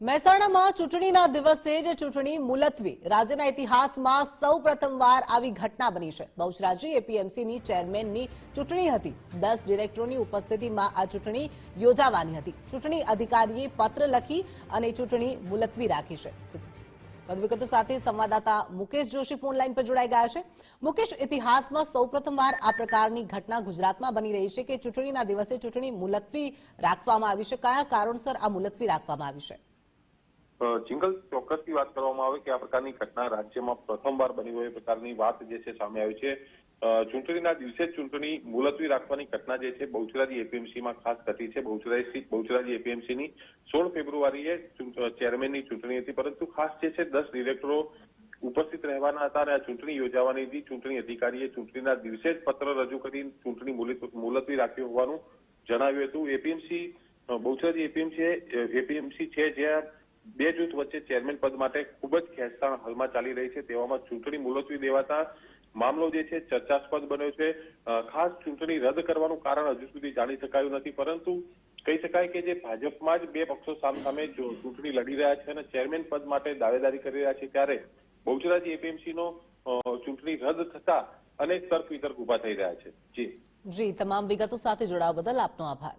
મહેસાણામાં ચૂંટણીના દિવસે જ ચૂંટણી મુલતવી. રાજ્યના ઇતિહાસમાં સૌ પ્રથમવાર આવી ઘટના બની છે. બહુચરાજી એપીએમસીની ચેરમેનની ચૂંટણી હતી. દસ ડિરેક્ટરોની ઉપસ્થિતિમાં આ ચૂંટણી યોજાવાની હતી. ચૂંટણી અધિકારીએ પત્ર લખી અને ચૂંટણી મુલતવી રાખી છે. વધુ વિગતો સાથે સંવાદદાતા મુકેશ જોશી ફોન લાઈન પર જોડાઈ ગયા છે. મુકેશ, ઇતિહાસમાં સૌ પ્રથમવાર આ પ્રકારની ઘટના ગુજરાતમાં બની રહી છે કે ચૂંટણીના દિવસે ચૂંટણી મુલતવી રાખવામાં આવી છે? કયા કારણસર આ મુલતવી રાખવામાં આવી છે? જિંગલ ચોક્કસથી વાત કરવામાં આવે કે આ પ્રકારની ઘટના રાજ્યમાં પ્રથમવાર બની હોય એ પ્રકારની વાત જે છે સામે આવી છે. ચૂંટણીના દિવસે જ ચૂંટણી મુલતવી રાખવાની ઘટના જે છે બહુચરાજી એપીએમસીમાં ખાસ ઘટી છે. બહુચરાજી બહુચરાજી એપીએમસીની સોળ ફેબ્રુઆરીએ ચેરમેનની ચૂંટણી હતી. પરંતુ ખાસ જે છે દસ ડિરેક્ટરો ઉપસ્થિત રહેવાના હતા અને આ ચૂંટણી યોજાવાની હતી. ચૂંટણી અધિકારીએ ચૂંટણીના દિવસે જ પત્ર રજૂ કરી ચૂંટણી મુલત- મુલતવી રાખી હોવાનું જણાવ્યું હતું. એપીએમસી બહુચરાજી એપીએમસી એપીએમસી છે જ્યાં બે જૂથ વચ્ચે ચેરમેન પદ માટે ખૂબ જ ખેંચતાણ હાલમાં ચાલી રહી છે. તેવામાં ચૂંટણી મુલતવી દેવાતા મામલો જે છે, ચર્ચાસ્પદ બન્યો છે. ખાસ ચૂંટણી રદ કરવાનું કારણ હજુ સુધી જાણી શકાયું નથી, પરંતુ કહી શકાય કે જે ભાજપમાં જ બે પક્ષો સામસામે ચૂંટણી લડી રહ્યા છે અને ચેરમેન પદ માટે દાવેદારી કરી રહ્યા છે, ત્યારે બહુચરાજી એપીએમસી નો ચૂંટણી રદ થતા અનેક તર્ક વિતર્ક ઊભા થઈ રહ્યા છે. જી. જી, તમામ વિગતો સાથે જોડાવા બદલ આપનો આભાર.